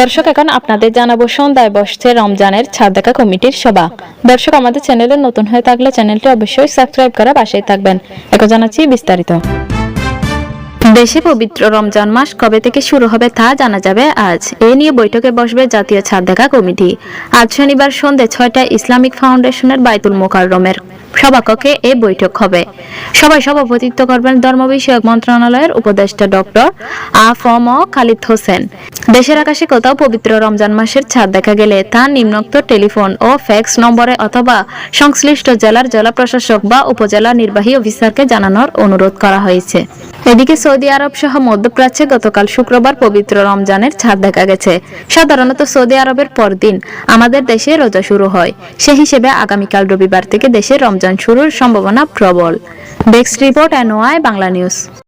দর্শক, এখন আপনাদের জানাব সন্ধ্যায় বসছে রমজানের ছাদ দেখা কমিটির সভা। দর্শক, আমাদের চ্যানেলে নতুন হয়ে থাকলে চ্যানেলটি অবশ্যই সাবস্ক্রাইব করে পাশেই থাকবেন। এখন জানাচ্ছি বিস্তারিত। দেশে পবিত্র রমজান মাস কবে থেকে শুরু হবে তা জানা যাবে আজ। এ নিয়ে বৈঠকে বসবে জাতীয় ছাদ দেখা কমিটি। আজ শনিবার সন্ধ্যে ছয়টায় ইসলামিক ফাউন্ডেশনের বাইতুল মোকাররমের সভাকক্ষে এ বৈঠক হবে। সবাই সভাপতিত্ব করবেন ধর্ম বিষয়ক মন্ত্রণালয়ের উপদেষ্টা doctor A F M Khalid Hossain. দেশের আকাশে কোথাও পবিত্র রমজান মাসের ছাদ দেখা গেলে তা নিম্নোক্ত টেলিফোন ও ফ্যাক্স নম্বরে অথবা সংশ্লিষ্ট জেলার জেলা প্রশাসক বা উপজেলা নির্বাহী অফিসারকে জানানোর অনুরোধ করা হয়েছে। এদিকে সৌদি আরব সহ মধ্যপ্রাচ্যে গতকাল শুক্রবার পবিত্র রমজানের ছাদ দেখা গেছে। সাধারণত সৌদি আরবের পরদিন আমাদের দেশে রোজা শুরু হয়। সে হিসেবে আগামীকাল রবিবার থেকে দেশে রমজান শুরুর সম্ভাবনা প্রবল। Desk report NOI Bangla news.